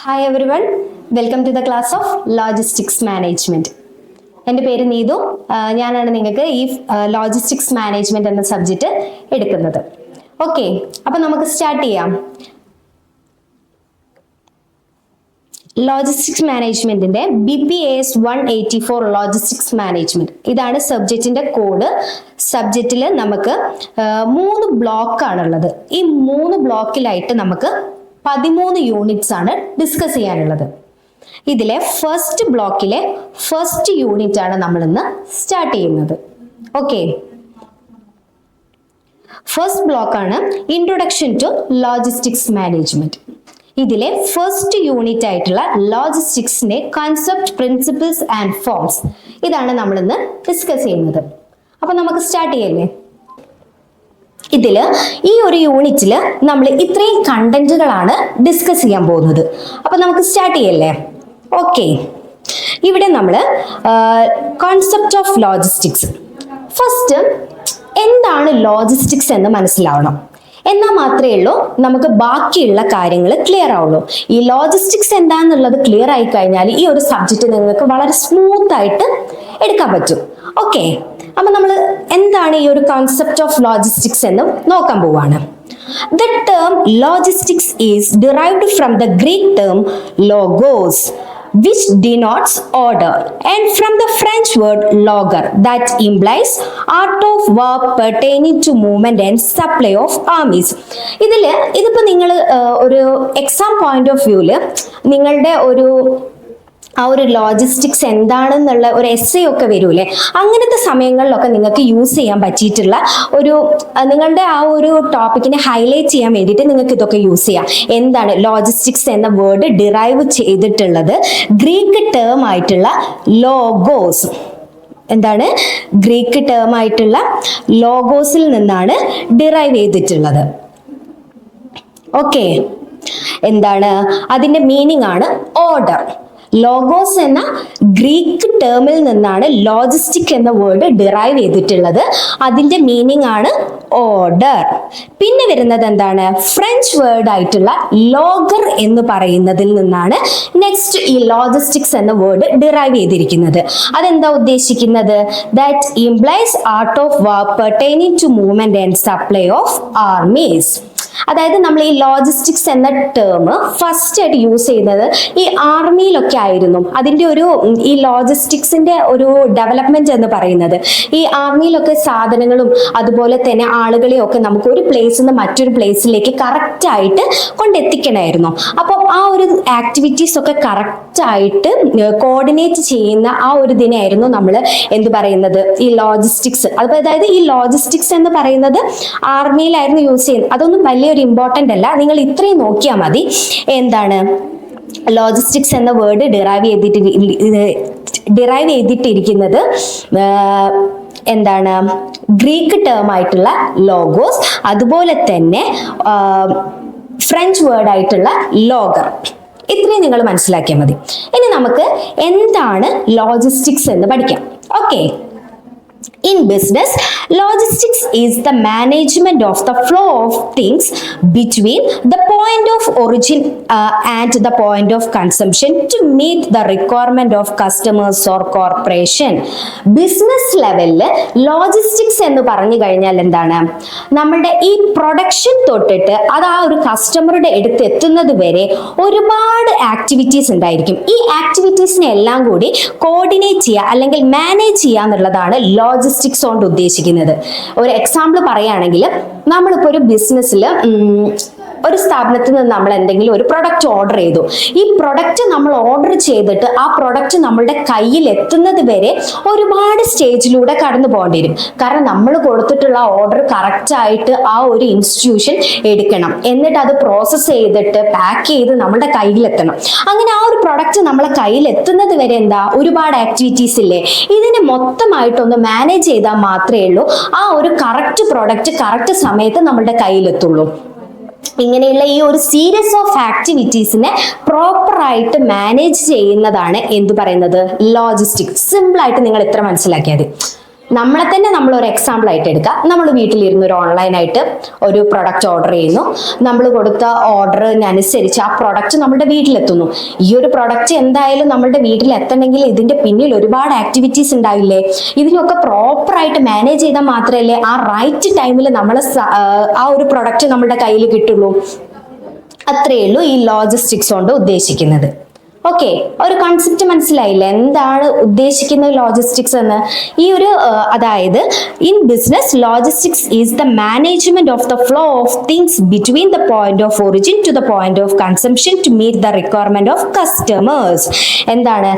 Hi everyone welcome to the class of logistics management എന്റെ പേര് നീതു. ഞാനാണ് നിങ്ങൾക്ക് ഈ ലോജിസ്റ്റിക്സ് മാനേജ്മെന്റ് എന്ന സബ്ജക്റ്റ് എടുക്കുന്നത്. ഓക്കെ അപ്പൊ നമുക്ക് സ്റ്റാർട്ട് ചെയ്യാം. ലോജിസ്റ്റിക്സ് മാനേജ്മെന്റിന്റെ B P S one eighty four logistics management ഇതാണ് സബ്ജക്റ്റിന്റെ കോഡ് സബ്ജക്റ്റിൽ നമുക്ക് മൂന്ന് ബ്ലോക്ക് ആണുള്ളത്. ഈ മൂന്ന് ബ്ലോക്കിലായിട്ട് നമുക്ക് പതിമൂന്ന് യൂണിറ്റ്സ് ആണ് ഡിസ്കസ് ചെയ്യാനുള്ളത്. ഇതിലെ ഫസ്റ്റ് ബ്ലോക്കിലെ ഫസ്റ്റ് യൂണിറ്റ് ആണ് നമ്മൾ ഇന്ന് സ്റ്റാർട്ട് ചെയ്യുന്നത്. ഓക്കെ ഫസ്റ്റ് ബ്ലോക്ക് ആണ് ഇൻട്രൊഡക്ഷൻ ടു ലോജിസ്റ്റിക്സ് മാനേജ്മെന്റ് ഇതിലെ ഫസ്റ്റ് യൂണിറ്റ് ആയിട്ടുള്ള ലോജിസ്റ്റിക്സിന്റെ കൺസെപ്റ്റ് പ്രിൻസിപ്പിൾസ് ആൻഡ് ഫോംസ് ഇതാണ് നമ്മൾ ഇന്ന് ഡിസ്കസ് ചെയ്യുന്നത്. അപ്പൊ നമുക്ക് സ്റ്റാർട്ട് ചെയ്യല്ലേ? ഇതിൽ ഈ ഒരു യൂണിറ്റിൽ നമ്മൾ ഇത്രയും കണ്ടന്റുകളാണ് ഡിസ്കസ് ചെയ്യാൻ പോകുന്നത്. അപ്പം നമുക്ക് സ്റ്റാർട്ട് ചെയ്യല്ലേ? ഓക്കെ ഇവിടെ നമ്മൾ കോൺസെപ്റ്റ് ഓഫ് ലോജിസ്റ്റിക്സ് ഫസ്റ്റ് എന്താണ് ലോജിസ്റ്റിക്സ് എന്ന് മനസ്സിലാവണം. എന്നാൽ മാത്രമേ ഉള്ളൂ നമുക്ക് ബാക്കിയുള്ള കാര്യങ്ങൾ ക്ലിയർ ആവുള്ളൂ. ഈ ലോജിസ്റ്റിക്സ് എന്താണെന്നുള്ളത് ക്ലിയർ ആയി കഴിഞ്ഞാൽ ഈ ഒരു സബ്ജക്റ്റ് നിങ്ങൾക്ക് വളരെ സ്മൂത്ത് ആയിട്ട് എടുക്കാൻ പറ്റും. ഓക്കെ അപ്പൊ നമ്മൾ എന്താണ് ഈ ഒരു കോൺസെപ്റ്റ് ഓഫ് ലോജിസ്റ്റിക്സ് എന്ന് നോക്കാൻ പോവാണ്. The term logistics is derived from the Greek term logos which denotes order and from the french word logger that implies art of war pertaining to movement and supply of armies ഇതിൽ ഇതിപ്പോൾ നിങ്ങൾ ഒരു exam point of വ്യൂൽ നിങ്ങളുടെ ഒരു ആ ഒരു logistics എന്താണെന്നുള്ള ഒരു എസ് ഒക്കെ വരൂലേ അങ്ങനത്തെ സമയങ്ങളിലൊക്കെ നിങ്ങൾക്ക് യൂസ് ചെയ്യാൻ പറ്റിയിട്ടുള്ള ഒരു നിങ്ങളുടെ ആ ഒരു ടോപ്പിക്കിനെ ഹൈലൈറ്റ് ചെയ്യാൻ വേണ്ടിയിട്ട് നിങ്ങൾക്ക് ഇതൊക്കെ യൂസ് ചെയ്യാം. എന്താണ് ലോജിസ്റ്റിക്സ് എന്ന വേർഡ് ഡിറൈവ് ചെയ്തിട്ടുള്ളത്? ഗ്രീക്ക് ടേം ആയിട്ടുള്ള ലോഗോസ് എന്താണ്? ഗ്രീക്ക് ടേം ആയിട്ടുള്ള ലോഗോസിൽ നിന്നാണ് ഡിറൈവ് ചെയ്തിട്ടുള്ളത്. ഓക്കെ എന്താണ്? അതിന്റെ മീനിങ് ആണ് ഓർഡർ ലോഗോസ് എന്ന ഗ്രീക്ക് ടേമിൽ നിന്നാണ് ലോജിസ്റ്റിക് എന്ന വേർഡ് ഡിറൈവ് ചെയ്തിട്ടുള്ളത്. അതിന്റെ മീനിങ് ആണ് ഓർഡർ പിന്നെ വരുന്നത് എന്താണ്? ഫ്രഞ്ച് വേർഡ് ആയിട്ടുള്ള ലോഗർ എന്ന് പറയുന്നതിൽ നിന്നാണ് നെക്സ്റ്റ് ഈ ലോജിസ്റ്റിക്സ് എന്ന വേർഡ് ഡിറൈവ് ചെയ്തിരിക്കുന്നത്. അതെന്താ ഉദ്ദേശിക്കുന്നത്? That implies art of work pertaining to movement and supply of armies അതായത് നമ്മൾ ഈ ലോജിസ്റ്റിക്സ് എന്ന ടേം ഫസ്റ്റ് ആയിട്ട് യൂസ് ചെയ്യുന്നത് ഈ ആർമിയിലൊക്കെ ആയിരുന്നു. അതിന്റെ ഒരു ഈ ലോജിസ്റ്റിക്സിന്റെ ഒരു ഡെവലപ്മെന്റ് എന്ന് പറയുന്നത്. ഈ ആർമിയിലൊക്കെ സാധനങ്ങളും അതുപോലെ തന്നെ ആളുകളെയൊക്കെ നമുക്ക് ഒരു പ്ലേസിൽ നിന്ന് മറ്റൊരു പ്ലേസിലേക്ക് കറക്റ്റ് ആയിട്ട് കൊണ്ടെത്തിക്കണമായിരുന്നു. അപ്പം ആ ഒരു ആക്ടിവിറ്റീസ് ഒക്കെ കറക്റ്റായിട്ട് കോർഡിനേറ്റ് ചെയ്യുന്ന ആ ഒരു ഇതിനായിരുന്നു നമ്മൾ എന്ത് പറയുന്നത്? ഈ ലോജിസ്റ്റിക്സ് അപ്പോൾ അതായത് ഈ ലോജിസ്റ്റിക്സ് എന്ന് പറയുന്നത് ആർമിയിലായിരുന്നു യൂസ് ചെയ്യുന്നത്. അതൊന്നും വലിയൊരു ഇമ്പോർട്ടന്റ് അല്ല. നിങ്ങൾ ഇത്രയും നോക്കിയാൽ മതി. എന്താണ്? ലോജിസ്റ്റിക്സ് എന്ന വേർഡ് ഡിറൈവ് ചെയ്തിട്ട് ഡിറൈവ് ചെയ്തിട്ടിരിക്കുന്നത് എന്താണ്? ഗ്രീക്ക് ടേം ആയിട്ടുള്ള ലോഗോസ് അതുപോലെ തന്നെ ഫ്രഞ്ച് വേർഡ് ആയിട്ടുള്ള ലോഗർ ഇത്രയും നിങ്ങൾ മനസ്സിലാക്കിയാൽ മതി. ഇനി നമുക്ക് എന്താണ് ലോജിസ്റ്റിക്സ് എന്ന് പഠിക്കാം. Okay in business logistics is the management of the flow of things between the point of origin and the point of consumption to meet the requirement of customers or corporation business ലെവലിൽ logistics എന്ന് പറഞ്ഞു കഴിഞ്ഞാൽ എന്താണ്? നമ്മളുടെ ഈ production തൊട്ടിട്ട് അത് ആ ഒരു കസ്റ്റമറുടെ അടുത്ത് എത്തുന്നത് വരെ ഒരുപാട് ആക്ടിവിറ്റീസ് ഉണ്ടായിരിക്കും. ഈ ആക്ടിവിറ്റീസിനെ എല്ലാം കൂടി കോർഡിനേറ്റ് ചെയ്യുക അല്ലെങ്കിൽ മാനേജ് ചെയ്യുക എന്നുള്ളതാണ് ലോജി ലോജിസ്റ്റിക്സ് കൊണ്ട് ഉദ്ദേശിക്കുന്നത്. ഒരു എക്സാമ്പിൾ പറയുകയാണെങ്കിൽ നമ്മളിപ്പോൾ ഒരു ബിസിനസ്സിൽ ഒരു സ്ഥാപനത്തിൽ നിന്ന് നമ്മൾ എന്തെങ്കിലും ഒരു പ്രൊഡക്റ്റ് ഓർഡർ ചെയ്തു. ഈ പ്രൊഡക്റ്റ് നമ്മൾ ഓർഡർ ചെയ്തിട്ട് ആ പ്രൊഡക്റ്റ് നമ്മളുടെ കയ്യിൽ എത്തുന്നത് വരെ ഒരുപാട് സ്റ്റേജിലൂടെ കടന്നു പോകേണ്ടി വരും. കാരണം നമ്മൾ കൊടുത്തിട്ടുള്ള ഓർഡർ കറക്റ്റ് ആയിട്ട് ആ ഒരു ഇൻസ്റ്റിറ്റ്യൂഷൻ എടുക്കണം. എന്നിട്ട് അത് പ്രോസസ്സ് ചെയ്തിട്ട് പാക്ക് ചെയ്ത് നമ്മുടെ കയ്യിലെത്തണം അങ്ങനെ ആ ഒരു പ്രൊഡക്റ്റ് നമ്മളെ കയ്യിൽ എത്തുന്നത് വരെ എന്താ? ഒരുപാട് ആക്ടിവിറ്റീസ് ഇല്ലേ? ഇതിനെ മൊത്തമായിട്ടൊന്ന് മാനേജ് ചെയ്താൽ മാത്രമേ ഉള്ളൂ. ആ ഒരു കറക്റ്റ് പ്രൊഡക്റ്റ് കറക്റ്റ് സമയത്ത് നമ്മളുടെ കയ്യിലെത്തുള്ളൂ ഇങ്ങനെയുള്ള ഈ ഒരു സീരീസ് ഓഫ് ആക്ടിവിറ്റീസിനെ പ്രോപ്പറായിട്ട് മാനേജ് ചെയ്യുന്നതാണ് എന്ത് പറയുന്നത്? ലോജിസ്റ്റിക് സിമ്പിൾ ആയിട്ട് നിങ്ങൾ എത്ര മനസ്സിലാക്കിയാൽ മതി. നമ്മളെ തന്നെ നമ്മൾ ഒരു എക്സാമ്പിൾ ആയിട്ട് എടുക്കുക നമ്മൾ വീട്ടിലിരുന്ന് ഒരു ഓൺലൈനായിട്ട് ഒരു പ്രൊഡക്റ്റ് ഓർഡർ ചെയ്യുന്നു. നമ്മൾ കൊടുത്ത ഓർഡറിനനുസരിച്ച് ആ പ്രൊഡക്റ്റ് നമ്മുടെ വീട്ടിലെത്തുന്നു. ഈ ഒരു പ്രൊഡക്റ്റ് എന്തായാലും നമ്മുടെ വീട്ടിൽ എത്തണമെങ്കിൽ ഇതിന്റെ പിന്നിൽ ഒരുപാട് ആക്ടിവിറ്റീസ് ഉണ്ടാവില്ലേ? ഇതിനൊക്കെ പ്രോപ്പറായിട്ട് മാനേജ് ചെയ്താൽ മാത്രമല്ലേ ആ റൈറ്റ് ടൈമിൽ നമ്മൾ ആ, ഒരു പ്രൊഡക്റ്റ് നമ്മുടെ കയ്യിൽ കിട്ടുള്ളൂ. അത്രയേ ഉള്ളൂ ഈ ലോജിസ്റ്റിക്സ് കൊണ്ട് ഉദ്ദേശിക്കുന്നത്. ഓക്കെ ഒരു കൺസെപ്റ്റ് മനസ്സിലായില്ല? എന്താണ് ഉദ്ദേശിക്കുന്നത് ലോജിസ്റ്റിക്സ് എന്ന്? ഈ ഒരു അതായത് in business logistics is the management of the flow of things between the point of origin to the point of consumption to meet the requirement of customers എന്താണ്?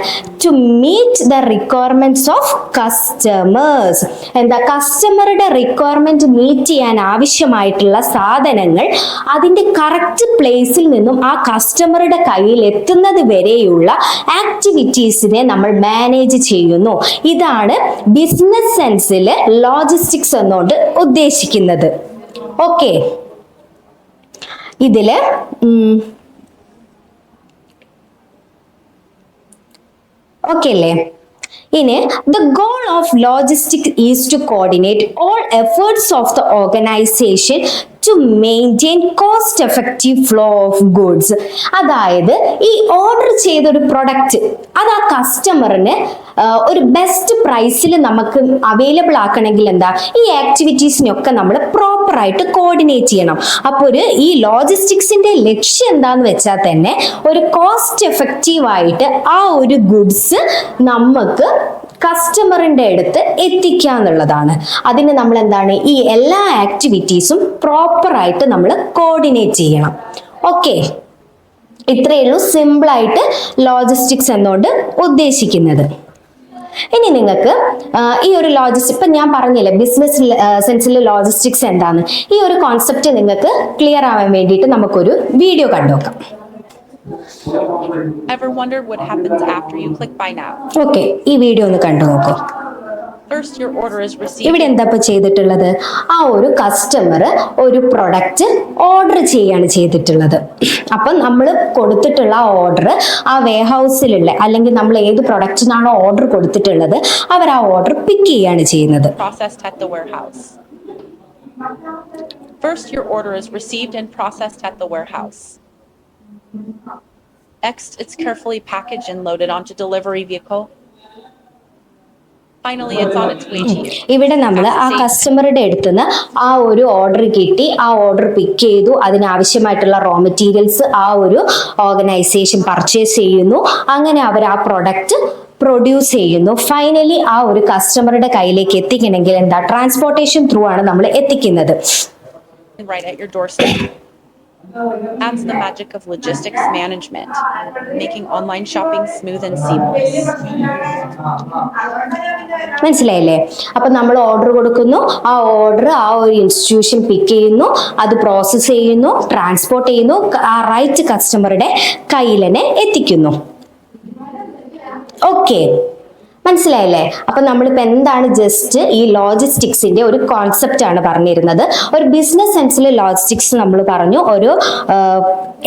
To meet the requirements of customers എന്താ? കസ്റ്റമറുടെ requirement meet ചെയ്യാൻ ആവശ്യമായിട്ടുള്ള സാധനങ്ങൾ അതിന്റെ correct പ്ലേസിൽ നിന്നും ആ കസ്റ്റമറുടെ കയ്യിൽ എത്തുന്നത് വരെയുള്ള ആക്ടിവിറ്റീസിനെ നമ്മൾ മാനേജ് ചെയ്യുന്നു. ഇതാണ് ബിസിനസ് സെൻസിൽ ലോജിസ്റ്റിക്സ് എന്നുകൊണ്ട് ഉദ്ദേശിക്കുന്നത്. ഓക്കെ ഇതിൽ ഓക്കെ അല്ലേ? ഇനി the goal of logistic is to coordinate all efforts of the organization to maintain cost effective flow of goods അതായത് ഈ ഓർഡർ ചെയ്ത ഒരു പ്രൊഡക്റ്റ് അത് ആ കസ്റ്റമറിന് ഒരു ബെസ്റ്റ് പ്രൈസിൽ നമുക്ക് അവൈലബിൾ ആക്കണമെങ്കിൽ എന്താ? ഈ ആക്ടിവിറ്റീസിനൊക്കെ നമ്മൾ പ്രോപ്പറായിട്ട് കോർഡിനേറ്റ് ചെയ്യണം. അപ്പോൾ ഒരു ഈ ലോജിസ്റ്റിക്സിന്റെ ലക്ഷ്യം എന്താന്ന് വെച്ചാൽ തന്നെ ഒരു കോസ്റ്റ് എഫക്റ്റീവായിട്ട് ആ ഒരു ഗുഡ്സ് നമുക്ക് കസ്റ്റമറിന്റെ അടുത്ത് എത്തിക്കുക എന്നുള്ളതാണ് അതിന് നമ്മൾ എന്താണ് ഈ എല്ലാ ആക്ടിവിറ്റീസും പ്രോപ്പറായിട്ട് നമ്മൾ കോർഡിനേറ്റ് ചെയ്യണം. ഓക്കെ ഇത്രയേ ഉള്ളൂ സിമ്പിൾ ആയിട്ട് ലോജിസ്റ്റിക്സ് എന്നുകൊണ്ട് ഉദ്ദേശിക്കുന്നത്. ഇനി നിങ്ങൾക്ക് ഈ ഒരു ലോജിസ്റ്റിക് ഇപ്പം ഞാൻ പറഞ്ഞില്ലേ ബിസിനസ് സെൻസിൽ ലോജിസ്റ്റിക്സ് എന്താണ് ഈ ഒരു കോൺസെപ്റ്റ് നിങ്ങൾക്ക് ക്ലിയർ ആവാൻ വേണ്ടിയിട്ട് നമുക്കൊരു വീഡിയോ കണ്ടുനോക്കാം. Ever wondered what happens after you click buy now? Okay, ഈ വീഡിയോ ഒന്ന് കണ്ടു നോക്കൂ First, your order is received. ഇവിടെ എന്താ ചെയ്തിട്ടുള്ളത് ആ ഒരു കസ്റ്റമർ ഒരു പ്രൊഡക്റ്റ് ഓർഡർ ചെയ്യാണ് ചെയ്തിട്ടുള്ളത് അപ്പം നമ്മൾ കൊടുത്തിട്ടുള്ള ഓർഡർ ആ വെയർഹൗസിലുള്ള അല്ലെങ്കിൽ നമ്മൾ ഏത് പ്രൊഡക്റ്റിനാണോ ഓർഡർ കൊടുത്തിട്ടുള്ളത് അവർ ആ ഓർഡർ പിക്ക് ചെയ്യാണ് ചെയ്യുന്നത് processed at the warehouse. First, your order is received and processed at the warehouse. Next, it's carefully packaged and loaded onto delivery vehicle. Finally, it's on its way to you. ഇവിടെ നമ്മൾ ആ കസ്റ്റമറുടെ അടുത്ത് നിന്ന് ആ ഒരു order കിട്ടി. ആ order പിക്ക് ചെയ്തു. അതിനാവശ്യമായിട്ടുള്ള റോ മെറ്റീരിയൽസ് ആ ഒരു ഓർഗനൈസേഷൻ പർച്ചേസ് ചെയ്യുന്നു. അങ്ങനെ അവർ ആ പ്രൊഡക്റ്റ് പ്രൊഡ്യൂസ് ചെയ്യുന്നു. ഫൈനലി ആ ഒരു കസ്റ്റമറുടെ കയ്യിലേക്ക് എത്തിക്കണമെങ്കിൽ എന്താ? ട്രാൻസ്പോർട്ടേഷൻ ത്രൂ ആണ് നമ്മൾ എത്തിക്കുന്നത്. Right at your doorstep. That's the magic of logistics management, making online shopping smooth and seamless. മനസ്സിലായില്ലേ? അപ്പൊ നമ്മൾ ഓർഡർ കൊടുക്കുന്നു. ആ ഓർഡർ ആ ഒരു ഇൻസ്റ്റിറ്റ്യൂഷൻ പിക്ക് ചെയ്യുന്നു. അത് പ്രോസസ്സ് ചെയ്യുന്നു ട്രാൻസ്പോർട്ട് ചെയ്യുന്നു ആ റൈറ്റ് കസ്റ്റമറുടെ കയ്യിൽ തന്നെ എത്തിക്കുന്നു. ഓക്കെ മനസ്സിലായില്ലേ? അപ്പൊ നമ്മളിപ്പോ എന്താണ് ജസ്റ്റ് ഈ ലോജിസ്റ്റിക്സിന്റെ ഒരു കോൺസെപ്റ്റ് ആണ് പറഞ്ഞിരുന്നത്. ഒരു ബിസിനസ് സെൻസിൽ ലോജിസ്റ്റിക്സ് നമ്മൾ പറഞ്ഞു. ഒരു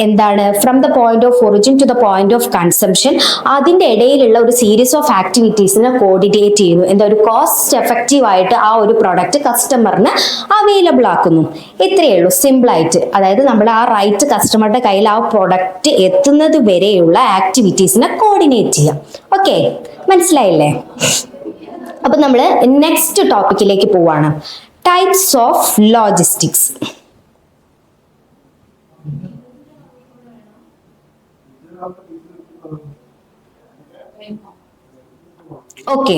എന്താണ് from the point of origin to the point of consumption അതിന്റെ ഇടയിലുള്ള ഒരു സീരീസ് ഓഫ് ആക്ടിവിറ്റീസിനെ കോർഡിനേറ്റ് ചെയ്യുന്നു. എന്താ ഒരു കോസ്റ്റ് എഫക്റ്റീവ് ആയിട്ട് ആ ഒരു പ്രൊഡക്റ്റ് കസ്റ്റമറിന് അവൈലബിൾ ആക്കുന്നു. ഇത്രയേ ഉള്ളൂ. സിമ്പിൾ ആയിട്ട്. അതായത് നമ്മൾ ആ റൈറ്റ് കസ്റ്റമറുടെ കയ്യിൽ ആ പ്രൊഡക്റ്റ് എത്തുന്നത് വരെയുള്ള ആക്ടിവിറ്റീസിനെ കോർഡിനേറ്റ് ചെയ്യാം. ഓക്കെ മനസ്സിലായില്ലേ? അപ്പൊ നമ്മൾ നെക്സ്റ്റ് ടോപ്പിക്കിലേക്ക് പോവാണ്. Types of logistics okay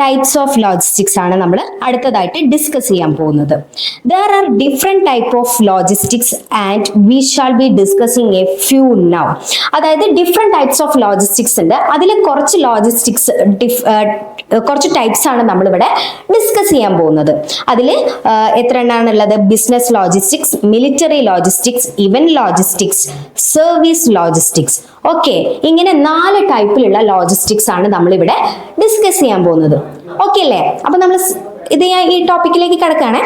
types of logistics ആണ് നമ്മൾ അടുത്തതായിട്ട് ഡിസ്കസ് ചെയ്യാൻ പോകുന്നത്. There are different type of logistics and we shall be discussing a few now അതായത് ഡിഫറെന്റ് ടൈപ്സ് ഓഫ് ലോജിസ്റ്റിക്സ് ഉണ്ട്. അതിൽ കുറച്ച് ലോജിസ്റ്റിക്സ് കുറച്ച് ടൈപ്സ് ആണ് നമ്മളിവിടെ ഡിസ്കസ് ചെയ്യാൻ പോകുന്നത്. അതിൽ എത്ര എണ്ണാണുള്ളത് business logistics military logistics event logistics service logistics okay ഇങ്ങനെ നാല് ടൈപ്പിലുള്ള ലോജിസ്റ്റിക്സ് ആണ് നമ്മൾ ഇവിടെ ഡിസ്കസ് ചെയ്യാൻ പോകുന്നത്. ഓക്കെ അല്ലേ? അപ്പൊ നമ്മൾ ഇത് ഞാൻ ഈ ടോപ്പിക്കിലേക്ക് കിടക്കുകയാണേ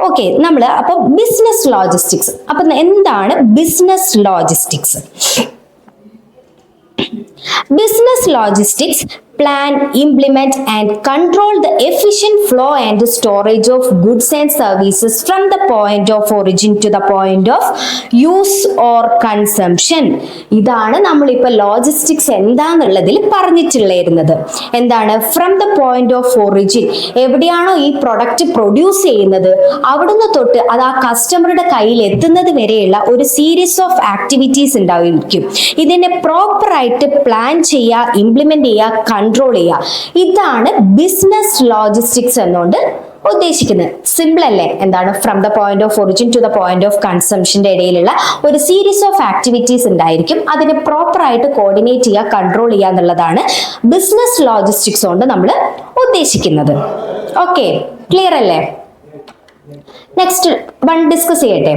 ഓക്കെ നമ്മൾ അപ്പൊ ബിസിനസ് ലോജിസ്റ്റിക്സ് അപ്പൊ എന്താണ് business logistics Business logistics plan implement and control the efficient flow and storage of goods and services from the point of origin to the point of use or consumption ഇതാണ് നമ്മളിപ്പോൾ logistics എന്താന്നുള്ളതിൽ പറഞ്ഞിട്ടുള്ളത് എന്താണ്? From the point of origin എവിടെയാണോ ഈ product produce ചെയ്യുന്നത്? അവിടുന്ന് തൊട്ട് അത് ആ കസ്റ്റമറുടെ കയ്യിൽ എത്തുന്നത് വരെയുള്ള ഒരു സീരീസ് ഓഫ് ആക്ടിവിറ്റീസ് ഉണ്ടായിരിക്കും. ഇതിനെ പ്രോപ്പർ ആയിട്ട് പ്ലാൻ ചെയ്യുക ഇംപ്ലിമെന്റ് ചെയ്യുക കൺട്രോൾ ചെയ്യുക ഇതാണ് ബിസിനസ് ലോജിസ്റ്റിക്സ് എന്നുകൊണ്ട് ഉദ്ദേശിക്കുന്നത്. സിമ്പിൾ അല്ലേ? എന്താണ്? From the point of origin to the point of കൺസംഷന്റെ ഇടയിലുള്ള ഒരു സീരീസ് ഓഫ് ആക്ടിവിറ്റീസ് ഉണ്ടായിരിക്കും. അതിനെ പ്രോപ്പർ ആയിട്ട് കോർഡിനേറ്റ് ചെയ്യുക കൺട്രോൾ ചെയ്യുക എന്നുള്ളതാണ് ബിസിനസ് ലോജിസ്റ്റിക്സ് കൊണ്ട് നമ്മൾ ഉദ്ദേശിക്കുന്നത്. ഓക്കെ ക്ലിയർ അല്ലേ? നെക്സ്റ്റ് വൺ ഡിസ്കസ് ചെയ്യട്ടെ.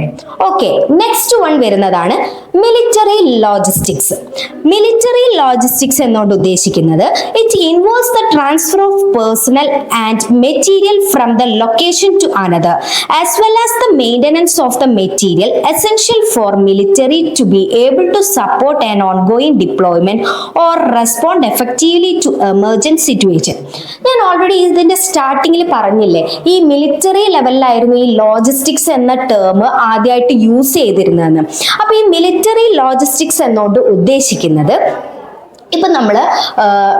ഓക്കെ നെക്സ്റ്റ് വൺ വരുന്നതാണ് മിലിറ്ററി ലോജിസ്റ്റിക്സ് മിലിറ്ററി ലോജിസ്റ്റിക്സ് എന്നോട് ഉദ്ദേശിക്കുന്നത് it involves the transfer of personnel and material from the location to another as well as the maintenance of the material essential for military to be able to support and ongoing deployment or respond effectively to emergency situation ഞാൻ already ഇതിന്റെ സ്റ്റാർട്ടിങ്ങിൽ പറഞ്ഞില്ലേ ഈ military ലെവലിലായിരുന്നു ഈ logistics എന്ന term ആദ്യമായിട്ട് use ചെയ്തിരുന്നതെന്ന് അപ്പൊ ഈ മിലിറ്ററി ലോജിസ്റ്റിക്സ് എന്നോട് ഉദ്ദേശിക്കുന്നത് ഇപ്പൊ നമ്മൾ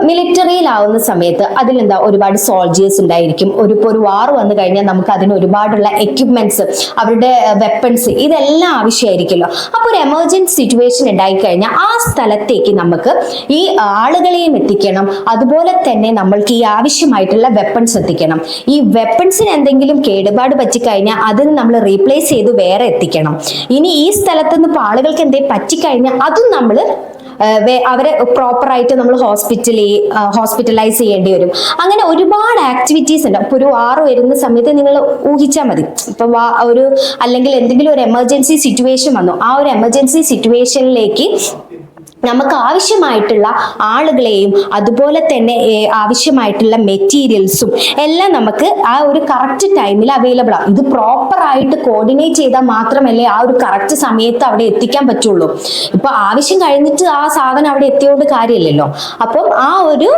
മിലിറ്ററിയിലാവുന്ന സമയത്ത് അതിലെന്താ ഒരുപാട് സോൾജേഴ്സ് ഉണ്ടായിരിക്കും. ഒരു ഇപ്പോൾ ഒരു വാർ വന്നു കഴിഞ്ഞാൽ നമുക്ക് അതിന് ഒരുപാടുള്ള എക്യുപ്മെന്റ്സ് അവരുടെ വെപ്പൺസ് ഇതെല്ലാം ആവശ്യമായിരിക്കുമല്ലോ. അപ്പോൾ ഒരു എമർജൻസി സിറ്റുവേഷൻ ഉണ്ടായി കഴിഞ്ഞാൽ ആ സ്ഥലത്തേക്ക് നമുക്ക് ഈ ആളുകളെയും എത്തിക്കണം. അതുപോലെ തന്നെ നമ്മൾക്ക് ഈ ആവശ്യമായിട്ടുള്ള വെപ്പൺസ് എത്തിക്കണം. ഈ വെപ്പൺസിന് എന്തെങ്കിലും കേടുപാട് പറ്റിക്കഴിഞ്ഞാൽ അതിന് നമ്മൾ റീപ്ലേസ് ചെയ്ത് വേറെ എത്തിക്കണം. ഇനി ഈ സ്ഥലത്ത് നിന്ന് ഇപ്പോൾ ആളുകൾക്ക് എന്തെങ്കിലും പറ്റിക്കഴിഞ്ഞാൽ അതും നമ്മൾ അവരെ പ്രോപ്പർ ആയിട്ട് നമ്മൾ ഹോസ്പിറ്റലി ഹോസ്പിറ്റലൈസ് ചെയ്യേണ്ടി വരും. അങ്ങനെ ഒരുപാട് ആക്ടിവിറ്റീസ് ഉണ്ട്. അപ്പൊ ഒരു വാർ വരുന്ന സമയത്ത് നിങ്ങൾ ഊഹിച്ചാൽ മതി. ഇപ്പൊ ഒരു അല്ലെങ്കിൽ എന്തെങ്കിലും ഒരു എമർജൻസി സിറ്റുവേഷൻ വന്നു. ആ ഒരു എമർജൻസി സിറ്റുവേഷനിലേക്ക് നമുക്ക് ആവശ്യമായിട്ടുള്ള ആളുകളെയും അതുപോലെ തന്നെ ആവശ്യമായിട്ടുള്ള മെറ്റീരിയൽസും എല്ലാം നമുക്ക് ആ ഒരു കറക്റ്റ് ടൈമിൽ അവൈലബിൾ ആണ് ഇത് പ്രോപ്പർ ആയിട്ട് കോർഡിനേറ്റ് ചെയ്താൽ മാത്രമല്ലേ ആ ഒരു കറക്റ്റ് സമയത്ത് അവിടെ എത്തിക്കാൻ പറ്റുള്ളൂ. ഇപ്പൊ ആവശ്യം കഴിഞ്ഞിട്ട് ആ സാധനം അവിടെ എത്തിയോണ്ട് കാര്യമില്ലല്ലോ. അപ്പം ആ ഒരു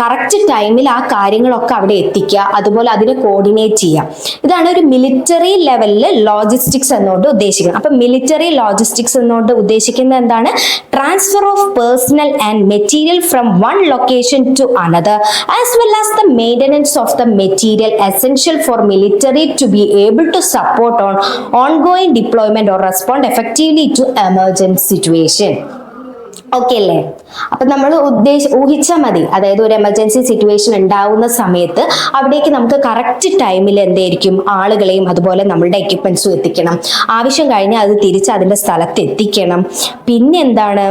കറക്റ്റ് ടൈമിൽ ആ കാര്യങ്ങളൊക്കെ അവിടെ എത്തിക്കുക അതുപോലെ അതിനെ കോർഡിനേറ്റ് ചെയ്യുക. ഇതാണ് ഒരു മിലിറ്ററി ലെവലിൽ ലോജിസ്റ്റിക്സ് എന്നുകൊണ്ട് ഉദ്ദേശിക്കുന്നത്. അപ്പൊ മിലിറ്ററി ലോജിസ്റ്റിക്സ് എന്നുകൊണ്ട് ഉദ്ദേശിക്കുന്നത് എന്താണ്? Transfer of personnel and material from one location to another as well as the maintenance of the material essential for military to be able to support on ongoing deployment or respond effectively to emergency situation okay അല്ലേ അപ്പൊ നമ്മൾ ഉദ്ദേശ ഊഹിച്ചാൽ മതി. അതായത് ഒരു emergency situation ഉണ്ടാവുന്ന സമയത്ത് അവിടേക്ക് നമുക്ക് കറക്റ്റ് ടൈമിൽ എന്തായിരിക്കും? ആളുകളെയും അതുപോലെ നമ്മളുടെ എക്യുപ്മെന്റ്സും എത്തിക്കണം. ആവശ്യം കഴിഞ്ഞാൽ അത് തിരിച്ച് അതിന്റെ സ്ഥലത്ത് എത്തിക്കണം. പിന്നെ എന്താണ്?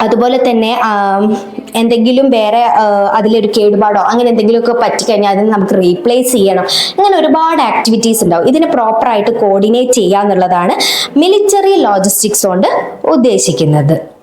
അതുപോലെ തന്നെ എന്തെങ്കിലും വേറെ അതിലൊരു കേടുപാടോ അങ്ങനെ എന്തെങ്കിലുമൊക്കെ പറ്റിക്കഴിഞ്ഞാൽ അതിന് നമുക്ക് റീപ്ലേസ് ചെയ്യണം. അങ്ങനെ ഒരുപാട് ആക്ടിവിറ്റീസ് ഉണ്ടാവും. ഇതിനെ പ്രോപ്പറായിട്ട് കോർഡിനേറ്റ് ചെയ്യുക എന്നുള്ളതാണ് മിലിറ്ററി ലോജിസ്റ്റിക്സ് കൊണ്ട് ഉദ്ദേശിക്കുന്നത്.